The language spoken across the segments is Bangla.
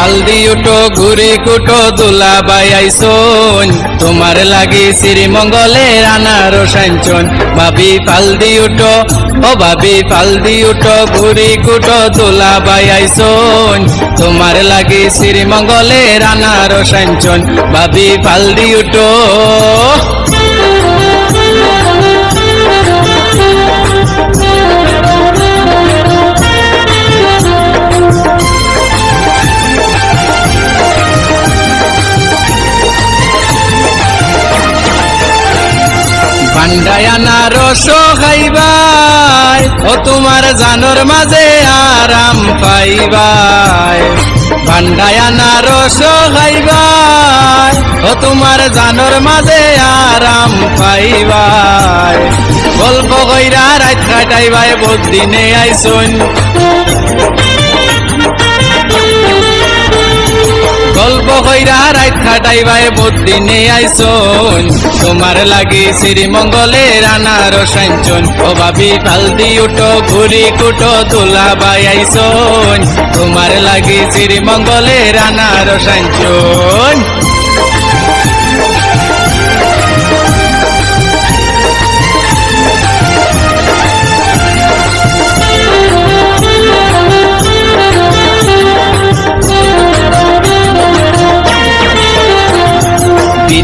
পালদি উঠো ঘুরি কুটো, দুলা বাইয়াইছন তোমার লাগি শ্রীমঙ্গলে রানার সাঞ্চন ভাবি পালদি উঠো ও ভাবি পালদি উঠো ঘুরি কুটো, দুলা বাইয়াইছন তোমার লাগি শ্রীমঙ্গলে রানার সাঞ্চন ভাবি পালদি উঠো ভান্ডায়ানা রস খাইবাই ও তোমার জানোর মাঝে আরাম পাইবাই ভান্ডায়ানা রস খাইবাই ও তোমার জানোর মাঝে আরাম পাইবাই গল্প কইরা রাত কাটাইবাই বহুত দিনে আইসুন। কইরা রাত খাটাইবাই দিনে আইসন। তোমার লাগি শ্রীমঙ্গলে রানা রসাঞ্চন ও ভাবি পালদি উঠো, ঘুরি কুটো তোলা বাই আইসন। তোমার লাগি শ্রীমঙ্গলে রানা সাঞ্চন।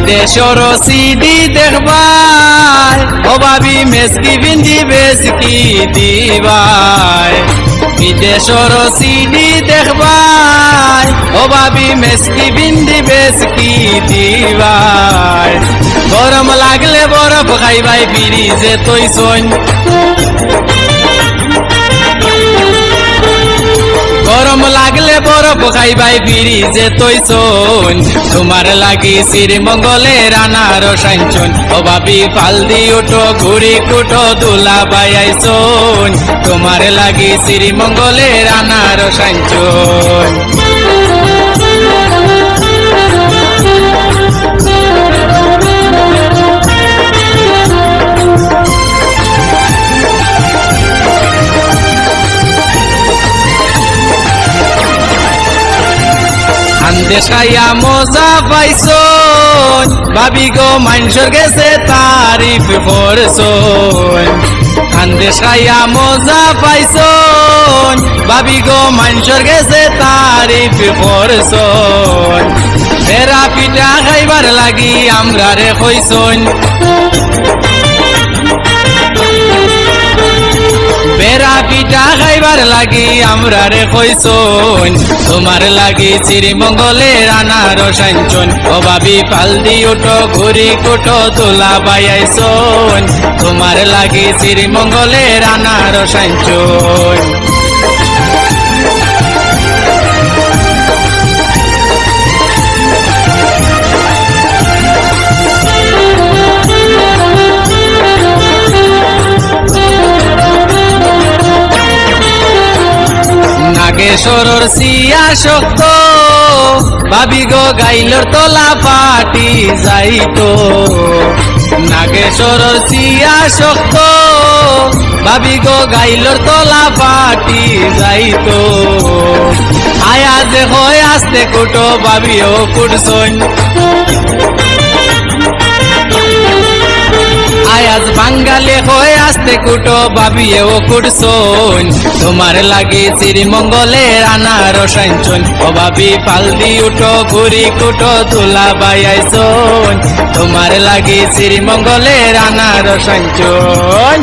বিদেশর সিডি দেখবাই ও ভাবি মেসকি বিন্দি বেসকি দিবাই। বিদেশর সিডি দেখবাই ও ভাবি মেসকি বিন্দি বেসকি দিবাই। গরম লাগলে বরফ খাইবাই বিরিজে তৈ সৈন বরফ খাইবাই বিড়ি যে তৈ শোন তোমার লাগি শ্রীমঙ্গলে রানার সাঞ্চন। ও ভাবি পালদি উঠো ঘুরি কুটো দুলা বাই শোন তোমার লাগি শ্রীমঙ্গলে রানার সাঞ্চন। আন্দে খাইয়া মজা পাইছন ভাবি গো মানুষের গেছে তারিফ করছন আন্দে খাইয়া মজা পাইছন ভাবি গো মানুষের গেছে তারিফ করছন ফেরা পিঠা খাইবার লাগি আমরা রে কইছন পিঠা খাইবার লাগি, আমরা রে কইসন। তোমার লাগি শ্রীমঙ্গলে রানার সাঞ্চন। ও বাবি পালদি উঠো, ঘুরি কুটো তোলা বাইয়াইছন তোমার লাগি শ্রীমঙ্গলে রানার সাঞ্চন। নাগেশ্বরর সিয়া শক্ত। ভাবি গো, গাইলর তলা পাটি যাইতো। নাগেশ্বরর সিয়া শক্ত। ভাবি গো, গাইলর তলা পাটি যাইতো। আয়া যে হয় আসতে কুটো, ভাবিও কুটছন আয়াজ বাঙ্গালে হয়ে আসতে কুটো বাবিয়ে ও কুটছন তোমার লাগে শ্রীমঙ্গলে রানার চোন ও বাবি পালদি উঠো ঘুরি কুটো তুলা বাইয়াইছন তোমার লাগে শ্রীমঙ্গলে রানার সাঞ্চন